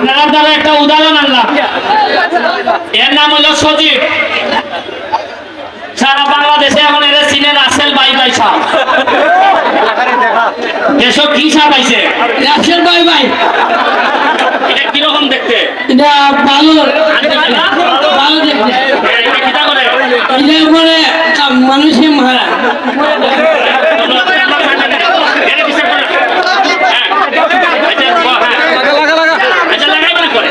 আপনারা দ্বারা একটা উদাহরণ আনলাম এর নাম হলো সজীব। সারা বাংলাদেশে এখন এরা চিনে রাসেল বাই বাই সাহ এসব কি সাহ পাইছে রাশের ভাই ভাই এটা কীরকম দেখতে? এটা ভালো আনতে পারে ভালো দেখতে। এটা করে? মানুষে মারা এটা কিসের করে? হ্যাঁ। আচ্ছা, হ্যাঁ। আচ্ছা, লাগাই মানে করে।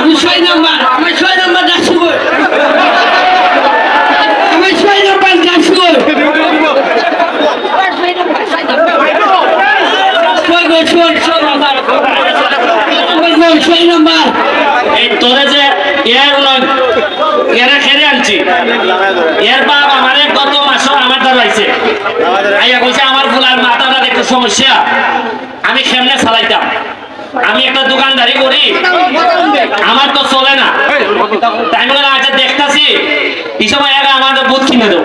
আমি ছয় নাম্বার আমার ছয় নাম্বার ডাকছি বই আমার ছয় নাম্বার ডাকছি বই ছয় গো ছয় ছয় নাম্বার ছয় গো ছয় নাম্বার এই তোরে যে এর এরা খেলে আনছি। এর বাপ আমারে গত মাসও আমার দাঁড়াইছে আইয়া কইছে, আমার ফুলার মাথাটা একটু সমস্যা। আমি কেমনে চালাইতাম? আমি একটা দোকানদারি করি। আমার তো চলে না। আমি আচ্ছা দেখতাছি। এই সময় আমার বুট কিনে দেবো।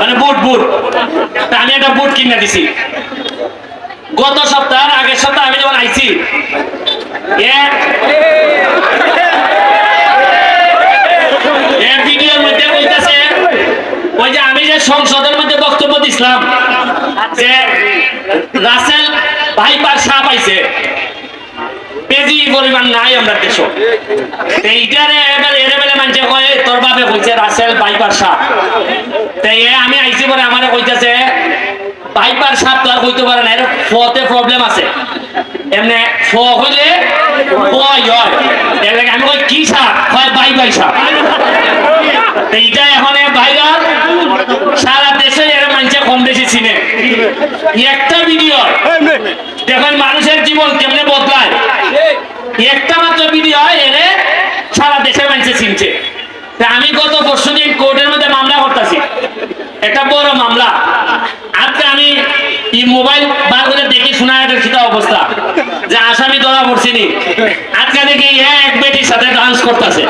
মানে বুট বুট। আমি একটা বুট কিনে দিছি। গত সপ্তাহের আগের সপ্তাহে আমি যখন আইছি ভিডিওর মধ্যে কইতাছে, ওই যে আমি যে সংসদের মধ্যে বক্তব্য দিছিলাম, যে রাসেল ভাইপার সাপ আইছে পেজি পরিমাণ নাই আমরা দেশ। এইটারে এবার, এরে বেলে মানছে, কয়, তোর বাপে কইছে রাসেল ভাইপার সাপ। তাই আমি আইছি পরে আমারে কইতাছে তো আর কইতে পারে না, এর ফতে প্রবলেম আছে। এমনে ফ হইলে এর লাগে আমি কই, কি সাপ? হয় বাই বাই সাপ এইটা এখন ভাইরাল সারা দেশে এর মানুষে কম বেশি চিনে। একটা ভিডিও দেখেন মানুষের জীবন কেমনে বদলায়। একটা মাত্র ভিডিও এনে সারা দেশের মানুষে চিনছে। আমি গত পরশু দিন কোর্টের মধ্যে মামলা করতেছি। একটা বড় মামলা। করে দেখি এক বেটির সাথে ডান্স করতেছে।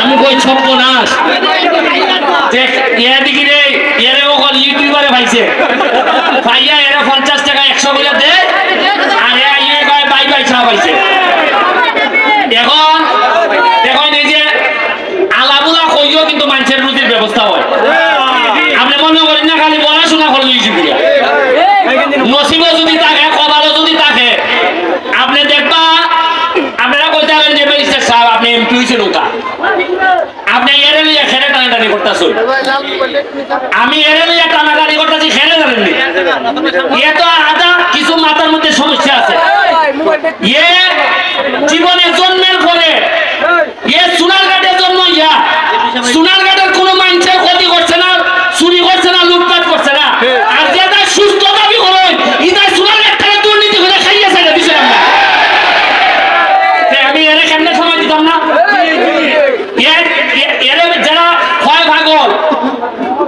আমি কই নাস দেখি রে, এরে ওখান ইউটিউবারে ভাইছে। এরা পঞ্চাশ টাকা একশো করে দে আর এ ইয়ে কয় বাই বাই ছা পাইছে এখন এখন এই যে আলাবুলা কইও কিন্তু মানুষের রুজির ব্যবস্থা হয় আপনি মনে করেন না খালি নসিবও যদি থাকে যদি থাকে, আপনি দেখবা, আপনারা পারেন যে ব্যারিস্টার সাহেব, আপনি এমপি হয়েছেন ওটা লইয়া করতেছি এ তো আদা কিছু মাথার মধ্যে সমস্যা আছে। জীবনে জন্মের পরে এ সোনারঘাটে জন্ম ইয়া সোনারঘাটের কোনো মানুষের ক্ষতি করছে না চুরি করছে না লুটপাট করছে না আর যেটা সুস্থ দাবি করে ইটা সোনারঘাট থেকে দুর্নীতি করে খাইয়ে ছেড়ে দিছে আমরা তে আমি এর কেমনে সময় দিতাম না এর এ- এর যারা হয় ভাগল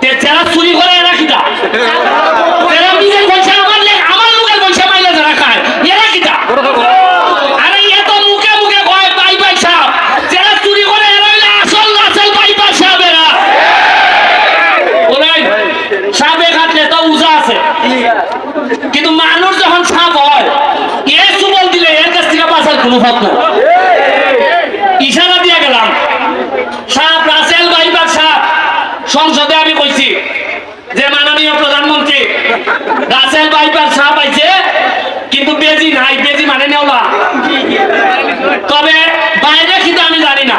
তে যারা চুরি করে এরা কিটা এরা নিজের পয়সা আমার লে- আমার লোকের পয়সা মাইলে যারা খায় এরা কিটা আরে এ তো মুখে মুখে কয় বাই বাই সাহেব যারা চুরি করে এরা হইলে আসল আসল বাই বাই সাহেব এরা বলেন সাপে কাটলে তো উজা আছে কিন্তু মানুষ যখন সাপ হয় এ সুবল দিলে এর কাছ থেকে বাঁচার কোনো ইশারা দিয়ে গেলাম। সাপ, রাসেল বাইবার সাপ। সংসদে আমি কইছি যে মাননীয় প্রধানমন্ত্রী, রাসেল বাইবার সাপ আইছে, কিন্তু বেজি নাই, বেজি মানে নেওলা তবে বাইরে কিন্তু আমি জানি না।